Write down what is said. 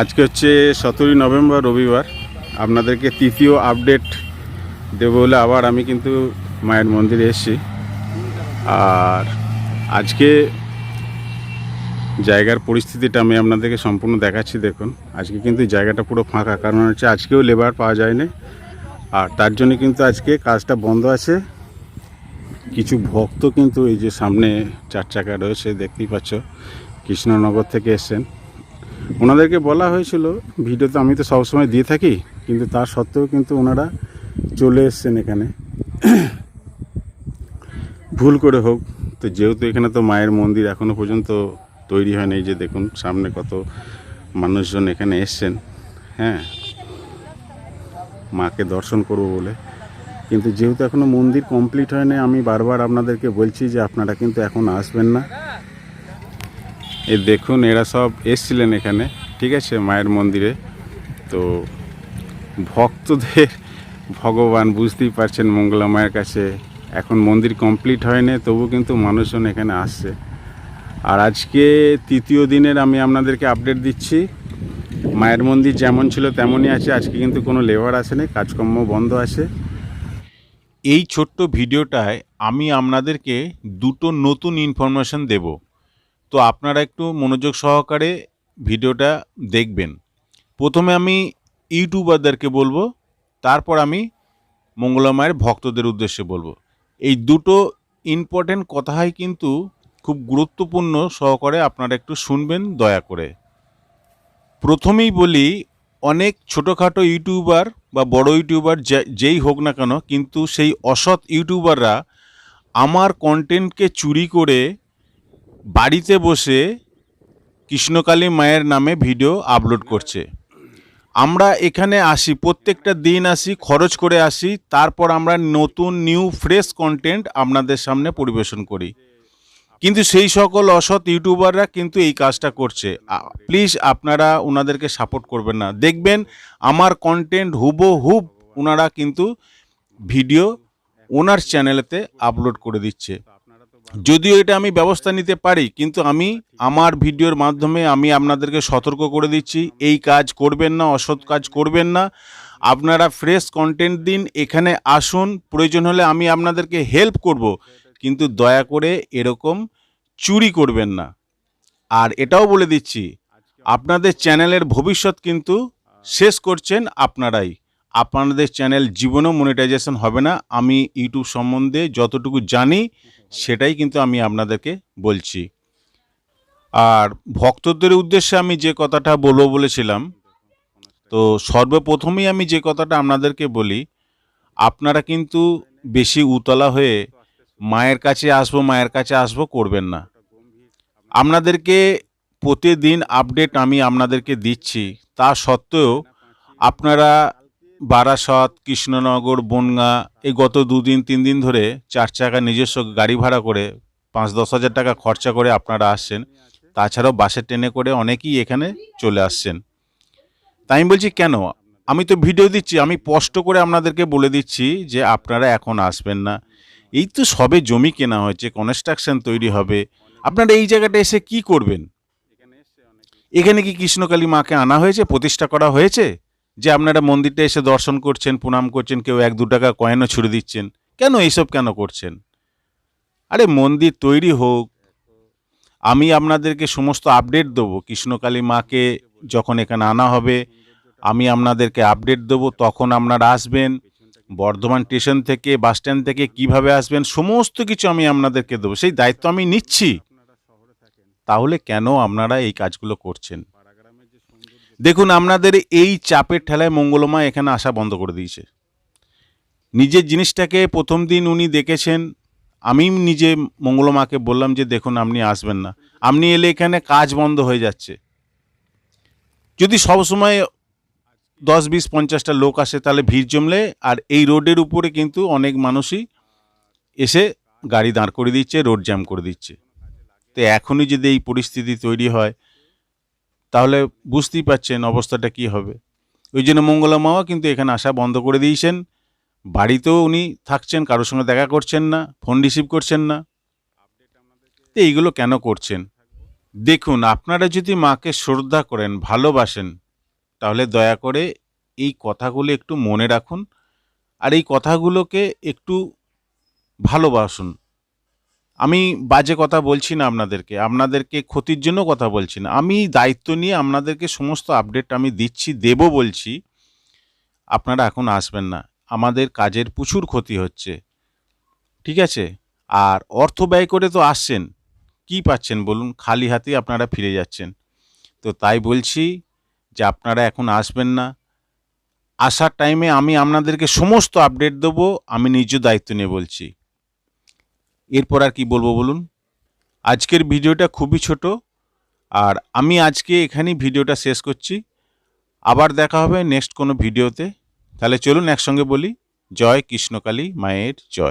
আজকে হচ্ছে সতেরোই নভেম্বর, রবিবার। আপনাদেরকে তৃতীয় আপডেট দেবো বলে আবার আমি কিন্তু মায়ের মন্দিরে এসেছি। আর আজকে জায়গার পরিস্থিতিটা আমি আপনাদেরকে সম্পূর্ণ দেখাচ্ছি, দেখুন। আজকে কিন্তু জায়গাটা পুরো ফাঁকা, কারণ হচ্ছে আজকেও লেবার পাওয়া যায়নি। আর তার জন্য কিন্তু আজকে কাজটা বন্ধ আছে। কিছু ভক্ত কিন্তু এই যে সামনে চার চাকা রয়েছে, দেখতেই পাচ্ছ, কৃষ্ণনগর থেকে এসছেন। ওনাদেরকে বলা হয়েছিল ভিডিও তো আমি তো সবসময় দিয়ে থাকি, কিন্তু তার সত্ত্বেও কিন্তু ওনারা চলে এসছেন এখানে। ভুল করে হোক, তো যেহেতু এখানে তো মায়ের মন্দির এখনও পর্যন্ত তৈরি হয়নি যে দেখুন, সামনে কত মানুষজন এখানে এসছেন হ্যাঁ। মাকে দর্শন করব বলে। কিন্তু যেহেতু এখনও মন্দির কমপ্লিট হয়নি, আমি বারবার আপনাদেরকে বলছি যে আপনারা কিন্তু এখন আসবেন না। এই দেখুন, এরা সব এসছিলেন এখানে, ঠিক আছে, মায়ের মন্দিরে। তো ভক্তদের ভগবান বুঝতেই পারছেন মঙ্গলা মায়ের কাছে, এখন মন্দির কমপ্লিট হয়নি তবু কিন্তু মানুষজন এখানে আসছে। আর আজকে তৃতীয় দিনের আমি আপনাদেরকে আপডেট দিচ্ছি, মায়ের মন্দির যেমন ছিল তেমনই আছে, আজকে কিন্তু কোনো লেবার আসেনি কাজকর্ম বন্ধ আছে। এই ছোট্ট ভিডিওটায় আমি আপনাদেরকে দুটো নতুন ইনফরমেশন দেব। তো আপনারা একটু মনোযোগ সহকারে ভিডিওটা দেখবেন। প্রথমে আমি ইউটিউবারদেরকে বলব, তারপর আমি মঙ্গলামায়ের ভক্তদের উদ্দেশ্যে বলব। এই দুটো ইম্পর্টেন্ট কথাই কিন্তু খুব গুরুত্বপূর্ণ সহকারে আপনারা একটু শুনবেন, দয়া করে। প্রথমেই বলি, অনেক ছোটোখাটো ইউটিউবার বা বড় ইউটিউবার যেই হোক না কেন, কিন্তু সেই অসৎ ইউটিউবাররা আমার কন্টেন্টকে চুরি করে বাড়িতে বসে কৃষ্ণকালী মায়ের নামে ভিডিও আপলোড করছে। আমরা এখানে আসি, প্রত্যেকটা দিন আসি, খরচ করে আসি, তারপর আমরা নতুন নিউ ফ্রেশ কন্টেন্ট আপনাদের সামনে পরিবেশন করি। কিন্তু সেই সকল অসৎ ইউটিউবাররা কিন্তু এই কাজটা করছে। প্লিজ আপনারা ওনাদেরকে সাপোর্ট করবেন না। দেখবেন আমার কন্টেন্ট হুবহুব ওনারা কিন্তু ভিডিও ওনার চ্যানেলেতে আপলোড করে দিচ্ছে। যদিও এটা আমি ব্যবস্থা নিতে পারি, কিন্তু আমি আমার ভিডিওর মাধ্যমে আমি আপনাদেরকে সতর্ক করে দিচ্ছি, এই কাজ করবেন না, অসৎ কাজ করবেন না। আপনারা ফ্রেশ কন্টেন্ট দিন, এখানে আসুন, প্রয়োজন হলে আমি আপনাদেরকে হেল্প করব, কিন্তু দয়া করে এরকম চুরি করবেন না। আর এটাও বলে দিচ্ছি, আপনাদের চ্যানেলের ভবিষ্যৎ কিন্তু শেষ করছেন আপনারাই। আপনাদের চ্যানেল জীবনেও মনিটাইজেশন হবে না। আমি ইউটিউব সম্বন্ধে যতটুকু জানি, সেটাই কিন্তু আমি আপনাদেরকে বলছি। আর ভক্তদের উদ্দেশ্যে আমি যে কথাটা বলব বলেছিলাম, তো সর্বপ্রথমেই আমি যে কথাটা আপনাদেরকে বলি, আপনারা কিন্তু বেশি উতলা হয়ে মায়ের কাছে আসব, মায়ের কাছে আসব করবেন না। আপনাদেরকে প্রতিদিন আপডেট আমি আপনাদেরকে দিচ্ছি। তা সত্ত্বেও আপনারা বারাসত, কৃষ্ণনগর, বনগা, এই গত দুদিন, তিন দিন ধরে চার চাকা নিজস্ব গাড়ি ভাড়া করে পাঁচ, দশ হাজার টাকা খরচা করে আপনারা আসছেন। তাছাড়াও বাসে ট্রেনে করে অনেকেই এখানে চলে আসছেন। তাই আমি বলছি, কেন? আমি তো ভিডিও দিচ্ছি, আমি স্পষ্ট করে আপনাদেরকে বলে দিচ্ছি যে আপনারা এখন আসবেন না। এই তো সবে জমি কেনা হয়েছে, কনস্ট্রাকশন তৈরি হবে। আপনারা এই জায়গাটা এসে কি করবেন? এখানে কি কৃষ্ণকালী মাকে আনা হয়েছে, প্রতিষ্ঠা করা হয়েছে? যে আপনারা মন্দিরটা এসে দর্শন করছেন, প্রণাম করছেন, কেউ এক দু টাকা কয়েনও ছুড়ে দিচ্ছেন, কেন এইসব কেন করছেন? আরে মন্দির তৈরি হোক, আমি আপনাদেরকে সমস্ত আপডেট দেবো। কৃষ্ণকালী মাকে যখন এখানে আনা হবে, আমি আপনাদেরকে আপডেট দেবো, তখন আপনারা আসবেন, বর্ধমান স্টেশন থেকে, বাস স্ট্যান্ড থেকে কীভাবে আসবেন, সমস্ত কিছু আমি আপনাদেরকে দেবো। সেই দায়িত্ব আমি নিচ্ছি। তাহলে কেন আপনারা এই কাজগুলো করছেন? দেখুন, আপনাদের এই চাপের ঠেলায় মঙ্গলমা এখানে আসা বন্ধ করে দিয়েছে। নিজের জিনিসটাকে প্রথম দিন উনি দেখেছেন, আমি নিজে মঙ্গলমাকে বললাম যে, দেখুন, আপনি আসবেন না। আপনি এলে এখানে কাজ বন্ধ হয়ে যাচ্ছে। যদি সব সময় দশ বিশ পঞ্চাশটা লোক আসে, তাহলে ভিড় জমলে, আর এই রোডের উপরে কিন্তু অনেক মানুষই এসে গাড়ি দাঁড় করে দিচ্ছে, রোড জ্যাম করে দিচ্ছে। তো এখনই যদি এই পরিস্থিতি তৈরি হয় তাহলে বুঝতেই পাচ্ছেন অবস্থাটা কি হবে। ওই জন্য মঙ্গলা মাওয়া কিন্তু এখানে আসা বন্ধ করে দিয়েছেন। বাড়িতেও উনি থাকছেন, কারোর সঙ্গে দেখা করছেন না, ফোন রিসিভ করছেন না। তো এইগুলো কেন করছেন? দেখুন, আপনারা যদি মাকে শ্রদ্ধা করেন, ভালোবাসেন, তাহলে দয়া করে এই কথাগুলো একটু মনে রাখুন আর এই কথাগুলোকে একটু ভালোবাসুন। আমি বাজে কথা বলছি না আপনাদেরকে আপনাদেরকে ক্ষতির জন্য কথা বলছি না। আমি দায়িত্ব নিয়ে আপনাদেরকে সমস্ত আপডেট আমি দিচ্ছি, দেব বলছি। আপনারা এখন আসবেন না। আমাদের কাজের প্রচুর ক্ষতি হচ্ছে। ঠিক আছে? আর অর্থ ব্যয় করে তো আসছেন। কি পাচ্ছেন বলুন? খালি হাতে আপনারা ফিরে যাচ্ছেন। তো তাই বলছি যে আপনারা এখন আসবেন না। আসার টাইমে আমি আপনাদেরকে সমস্ত আপডেট দেবো, আমি নিজ দায়িত্ব নিয়ে বলছি। এরপর আর কি বলব বলুন? আজকের ভিডিওটা খুবই ছোট, আর আমি আজকে এখানেই ভিডিওটা শেষ করছি। আবার দেখা হবে নেক্সট কোনো ভিডিওতে। তাহলে চলুন একসঙ্গে বলি, জয় কৃষ্ণকালী মায়ের জয়।